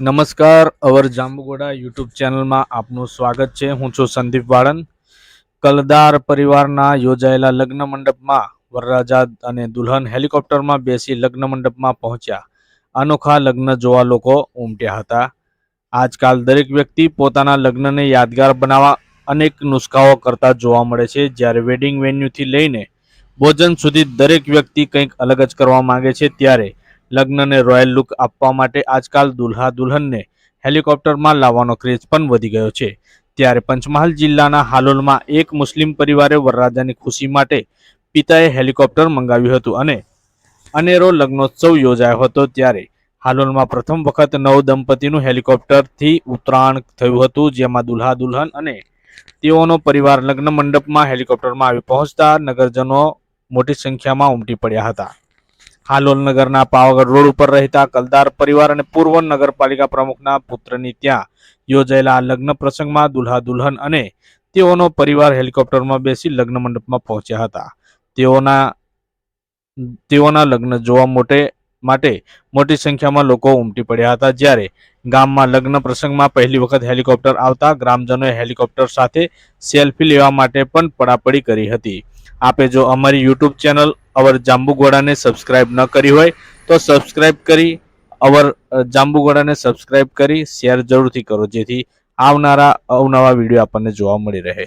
નમસ્કાર, અવર જાંબુગોડા યુટ્યુબ ચેનલમાં આપનું સ્વાગત છે. હું છું સંદીપ વાળન. કલદાર પરિવારના યોજાયેલા લગ્ન મંડપમાં વરરાજા અને દુલ્હન હેલિકોપ્ટરમાં બેસી લગ્ન મંડપમાં પહોંચ્યા. અનોખા લગ્ન જોવા લોકો ઉમટ્યા હતા. આજકાલ દરેક વ્યક્તિ પોતાના લગ્નને યાદગાર બનાવવા અનેક નુસ્ખાઓ કરતા જોવા મળે છે. જ્યારે વેડિંગ વેન્યુથી લઈને ભોજન સુધી દરેક વ્યક્તિ કંઈક અલગ જ કરવા માંગે છે, ત્યારે લગ્નને રોયલ લુક આપવા માટે આજકાલ દુલ્હા દુલ્હનને હેલિકોપ્ટરમાં લાવવાનો ક્રેઝ પણ વધી ગયો છે. ત્યારે પંચમહાલ જિલ્લાના હાલોલમાં એક મુસ્લિમ પરિવારે વરરાજાની ખુશી માટે પિતાએ હેલિકોપ્ટર મંગાવ્યું હતું અને અનેરો લગ્નોત્સવ યોજાયો હતો ત્યારે હાલોલમાં પ્રથમ વખત નવ દંપતીનું હેલિકોપ્ટરથી ઉતરાણ થયું હતું, જેમાં દુલ્હા દુલ્હન અને તેઓનો પરિવાર લગ્ન મંડપમાં હેલિકોપ્ટરમાં આવી પહોંચતા નગરજનો મોટી સંખ્યામાં ઉમટી પડ્યા હતા. હાલોલ નગરના પાવાગઢ રોડ ઉપર રહેતા કલદાર પરિવાર અને પૂર્વ નગરપાલિકા પ્રમુખના પુત્રની ત્યાં યોજાયેલા આ લગ્ન પ્રસંગમાં દુલ્હા દુલ્હન અને તેઓનો પરિવાર હેલિકોપ્ટરમાં બેસી લગ્ન મંડપમાં પહોંચ્યા હતા. તેઓના તેઓના લગ્ન જોવા મોટે, માટે મોટી સંખ્યામાં લોકો ઉમટી પડ્યા હતા. જ્યારે ગામમાં લગ્ન પ્રસંગમાં પહેલી વખત હેલિકોપ્ટર આવતા ગ્રામજનોએ હેલિકોપ્ટર સાથે સેલ્ફી લેવા માટે પણ પડાપડી કરી હતી. આપે જો અમારી યુટ્યુબ ચેનલ અવર જાંબુગોડાને સબસ્ક્રાઇબ ન કરી હોય, તો સબસ્ક્રાઇબ કરી, અવર જાંબુ જાંબુગોડાને સબસ્ક્રાઇબ કરી શેર જરૂરથી કરો, જેથી આવનારા, અવનવા વીડિયો આપણને જોવા મળી રહે.